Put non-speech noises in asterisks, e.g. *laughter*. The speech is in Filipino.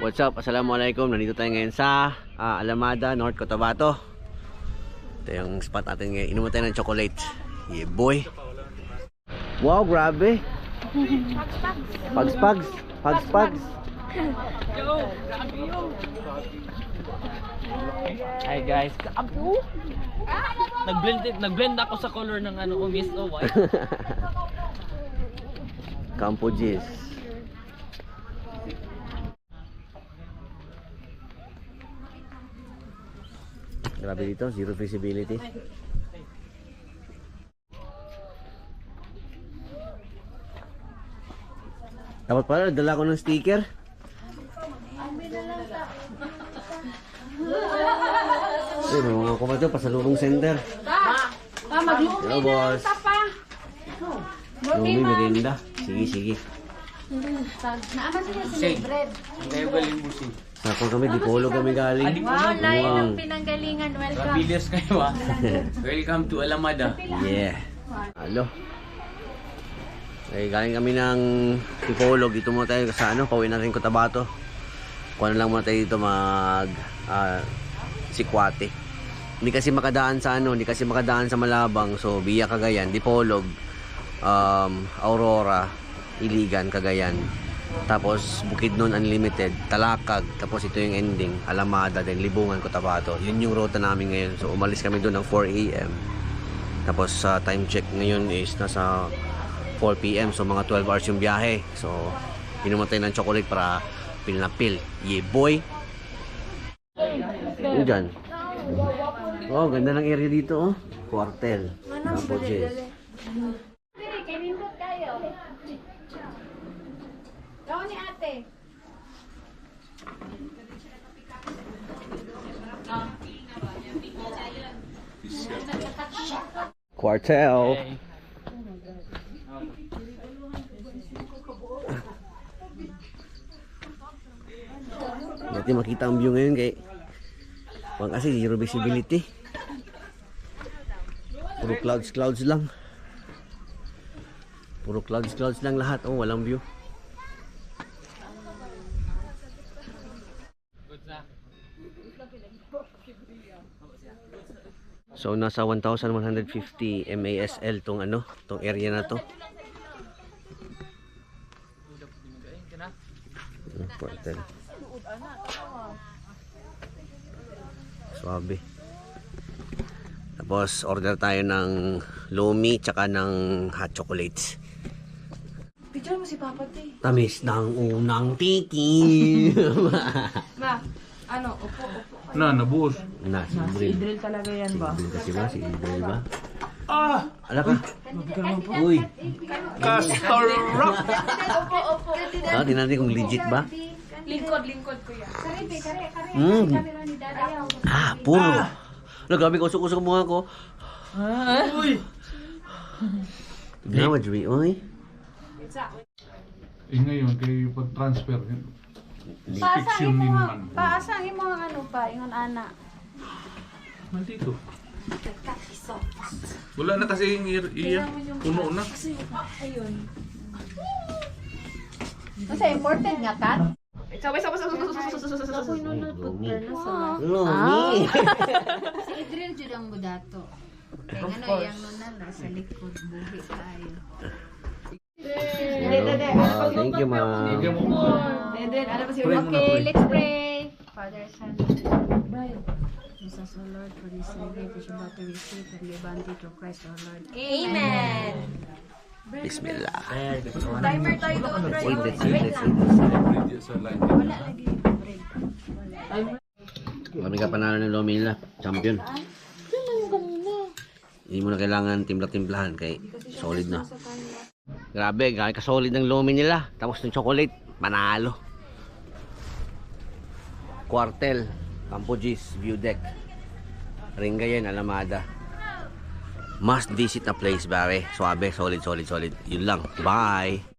What's up? Assalamualaikum. Nandito tayo ngayon sa ah, Alamada, North Cotabato. Ito yung spot natin ngayon. Inuman tayo ng chocolate. Yeah, boy. Wow, grabe. Pags, pags. Pags, pags. Hi guys. Apo. Nag-blend nag-blend ako sa color ng ano ko Miss O. *laughs* Campo Gis. Grabe dito, zero visibility. Dapat pala, dala ko ng sticker. Ay, may mga kumato, pasalubong center. Pa, maglumi Hello, boss. pa. Lumi, merinda. Sige, sige. Naaman siya si bread. Sako kami, di polo kami galing. Wow, layo Wow. ng pinanggalingan. Welcome. Videos kayo ah. *laughs* Welcome to Alamada. Yeah. Alo. Eh, galing kami ng Tipolog. Dito muna tayo sa ano, pauwi natin Cotabato. Kuha na lang muna tayo dito mag ah, Sikwate. Hindi kasi makadaan sa ano, hindi kasi makadaan sa Malabang. So, Biya Cagayan, Dipolog, um, Aurora, Iligan, Cagayan. Tapos Bukidnon Unlimited, Talakag, tapos ito yung ending, Alamada, then Libungan, Cotabato. Yun yung ruta namin ngayon. So umalis kami doon ng 4 a.m. Tapos sa time check ngayon is nasa 4 p.m. So mga 12 hours yung biyahe. So pinumatay ng chocolate para pil na pil. Yeah boy! Yun dyan. Oh, ganda ng area dito oh. Quartel. Campo Jess. Kinindot Ikaw ni ate. Quartel. Hey. Natin makita ang view ngayon kay Wag kasi zero visibility. Puro clouds clouds lang. Puro clouds clouds lang lahat. Oh, walang view. So nasa 1150 MASL tong ano, tong area na to. Quartel. Swabe. Tapos order tayo ng lumi tsaka ng hot chocolates. Picture mo si Papa T. Tamis ng unang tiki. *laughs* Ma, ano, upo, upo. Na, nabuhos. na, si Idril. Drill talaga yan ba? Si Idril kasi ba? Si Idril ba? Ah! Ala ka? Uy! Castor Rock! Upo, upo. Ah, tingnan natin kung legit ba? Lingkod, lingkod kuya. Kare, be, kare, kare. Mm. Ni Dada. Ah, puro. Ala, grabe kusok-kusok ang mukha ko. Uy! Tignan mo. Uy. Eh ngayon, kay pag-transfer, Paasa fiction mo din nga, man. paasa mo ang ano pa, ingon ana. Nandito. Wala na kasi yung ir- iya. Puno na. Kasi important nga kat. Lumi. Lumi. *laughs* Si Idril jud ang budato. Kaya ano yang nunal na sa likod buhi tayo. Wow, thank you, ma. Bigyan mo ko. Okay, let's pray. Father, Son, Jesus o Lord, for this living which you about to receive and live unto through Christ our Lord. Amen. Bismillah. Timer tayo doon, bro. Wait, see. Bridge sa line. Kami ka panalo ng Lomi nila. Champion. Hindi mo na kailangan timpla-timplahan kay solid na. Grabe, gaya ka solid ng Lomi nila. Tapos ng chocolate, manalo. Quartel, Campo Gis, View Deck. Ringayen, Alamada. Must visit na place, bare. Suabe, solid, solid, solid. Yun lang. Bye!